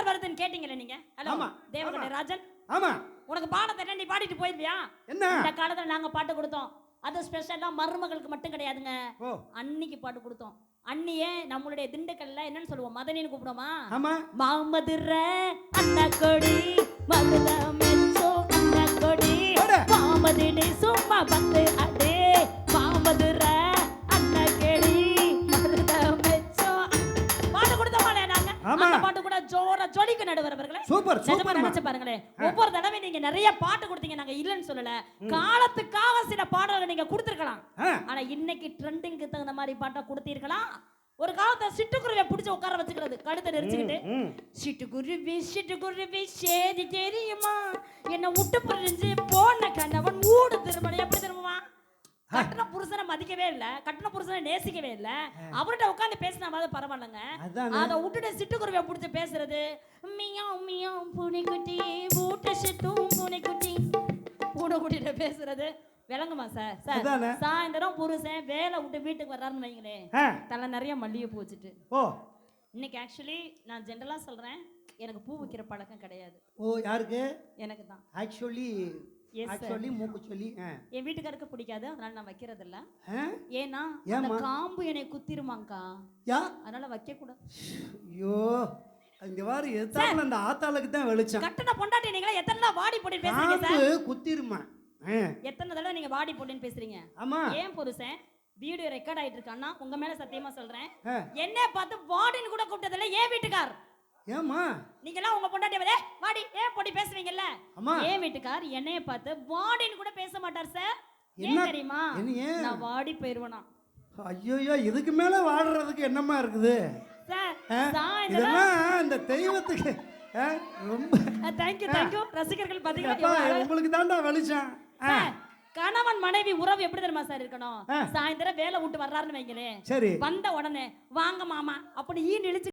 Sir வருதுன்னு கேட்டீங்களே நீங்க? Hello ஆமா. ராஜன்? ஆமா. உனக்கு பாடத்தை என்ன நீ பாடிட்டு போயிருவியா? என்ன? இந்த காலத்துல நாங்க பாட்டு கொடுத்தோம். அது ஸ்பெஷலா மருமகளுக்கு மட்டும் கிடையாதுங்க. அன்னிக்கு பாட்டு கொடுத்தோம். அண்ணியே நம்மளுடைய திண்டுக்கல்ல என்னன்னு சொல்லுவோம். மதனின்னு கூப்பிடுவோமா? ஆமா. மாமதுர அண்ணா கொடி மதுர ஜோர ஜொலிக்கு நடுவர் அவர்களே சூப்பர் சூப்பர் நினைச்சு பாருங்களேன் ஒவ்வொரு தடவை நீங்க நிறைய பாட்டு கொடுத்தீங்க நாங்க இல்லைன்னு சொல்லல. காலத்துக்காக சில பாடல்கள் நீங்க கொடுத்திருக்கலாம். ஆனா இன்னைக்கு ட்ரெண்டிங்க்கு தகுந்த மாதிரி பாட்டை கொடுத்தீர்களா? ஒரு காலத்துல சிட்டுக்குருவியை பிடிச்சு உட்கார வச்சுக்கிறது கழுத்தை நெரிச்சுக்கிட்டு. சிட்டுக்குருவி சிட்டுக்குருவி சேதி தெரியுமா? என்ன விட்டு பிரிஞ்சு போன கணவன் ஊடு திருமணம் கட்டின புருஷனை மதிக்கவே இல்ல கட்டின புருஷனை நேசிக்கவே இல்ல. அவர்கிட்ட உட்காந்து பேசினாவது பரவாயில்லைங்க. அதை விட்டுட்டு சிட்டுக்குருவியை பிடிச்சி பேசுறது. மியாவ் மியாவ் பூனைக்குட்டி பூட்ட சிட்டும் பூனைக்குட்டி. பூனைக்குட்டிட்ட பேசுறது. விளங்குமா சார் சார் சாயந்தரம் புருஷன் வேலை விட்டு வீட்டுக்கு வர்றாருன்னு வைங்களேன் தலை நிறைய மல்லிகை பூ வச்சுட்டு. ஓ. இன்னைக்கு ஆக்சுவலி நான் ஜென்ரலாக சொல்கிறேன் எனக்கு பூ வைக்கிற பழக்கம் கிடையாது. ஓ யாருக்கு? எனக்கு தான். ஆக்சுவலி மூக்கு சொல்லி. என் வீட்டுக்காருக்கு பிடிக்காது அதனால நான் வைக்கிறது இல்ல? ஏன்னா அந்த? காம்பு என்னை குத்திருமாங்க்கா. யா? அதனால வைக்க கூடாது ஐயோ எத்தாப்புல அந்த ஆத்தாளுக்கு தான் வெளிச்சம். கட்டண பொண்டாட்டி நீங்களா எத்தனை வாடி போட்டு பேசுறீங்க சார் குத்திருமா? எத்தனை தடவை நீங்க வாடி போட்டுன்னு பேசுறீங்க? ஆமா. ஏன் புருஷன் வீடியோ ரெக்கார்ட் ஆயிட்டு இருக்கான்னா உங்க மேல சத்தியமா சொல்றேன். என்ன பார்த்து வாடின்னு கூட கூப்பிட்டதில்ல ஏன் வீட்டுக்கார். ஏம்மா? நீங்கெல்லாம் உங்க பொண்டாட்டி வரே வாடி ஏன் போட்டி பேசுவீங்கல்ல? அம்மா. ஏன் வீட்டுக்கார் என்னைய பார்த்து வாடின்னு கூட பேச மாட்டார் சார். என்ன? தெரியுமா? நான் வாடி போயிருவேனா. ஐயோ இதுக்கு மேல வாடுறதுக்கு என்னம்மா இருக்குது? இதெல்லாம் இந்த தெய்வத்துக்கு ரொம்ப தேங்க்யூ தேங்க்யூ ரசிகர்கள் அழகா- உங்களுக்கு ஆ, சார், கணவன் மனைவி உறவு எப்படி தெரியுமா சார் இருக்கணும். சாயந்தரம் வேலை விட்டு வர்றாருன்னு வைங்களேன். சரி. வந்த உடனே வாங்க மாமா அப்படி ஈ இழிச்சு